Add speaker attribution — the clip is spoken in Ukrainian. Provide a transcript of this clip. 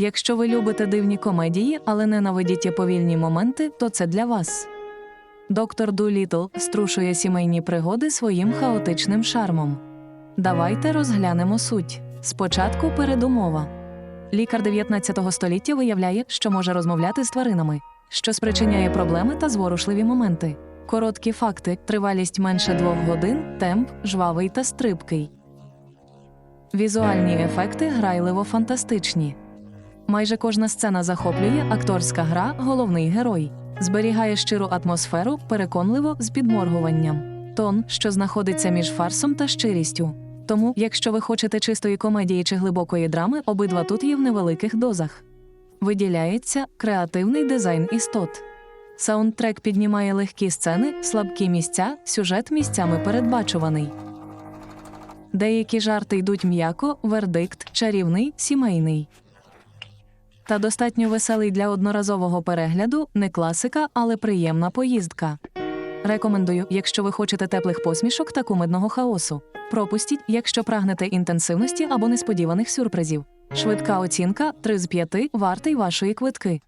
Speaker 1: Якщо ви любите дивні комедії, але ненавидіте повільні моменти, то це для вас. Доктор Дулітл струшує сімейні пригоди своїм хаотичним шармом. Давайте розглянемо суть. Спочатку передумова. Лікар 19 століття виявляє, що може розмовляти з тваринами, що спричиняє проблеми та зворушливі моменти. Короткі факти: тривалість менше двох годин, темп жвавий та стрибкий. Візуальні ефекти грайливо фантастичні. Майже кожна сцена захоплює акторська гра, головний герой, зберігає щиру атмосферу, переконливо з підморгуванням, тон, що знаходиться між фарсом та щирістю. Тому, якщо ви хочете чистої комедії чи глибокої драми, обидва тут є в невеликих дозах. Виділяється креативний дизайн істот. Саундтрек піднімає легкі сцени, слабкі місця, сюжет місцями передбачуваний. Деякі жарти йдуть м'яко, вердикт, чарівний, сімейний. Та достатньо веселий для одноразового перегляду, не класика, але приємна поїздка. Рекомендую, якщо ви хочете теплих посмішок та кумедного хаосу. Пропустіть, якщо прагнете інтенсивності або несподіваних сюрпризів. Швидка оцінка 3 з 5 вартий вашої квитки.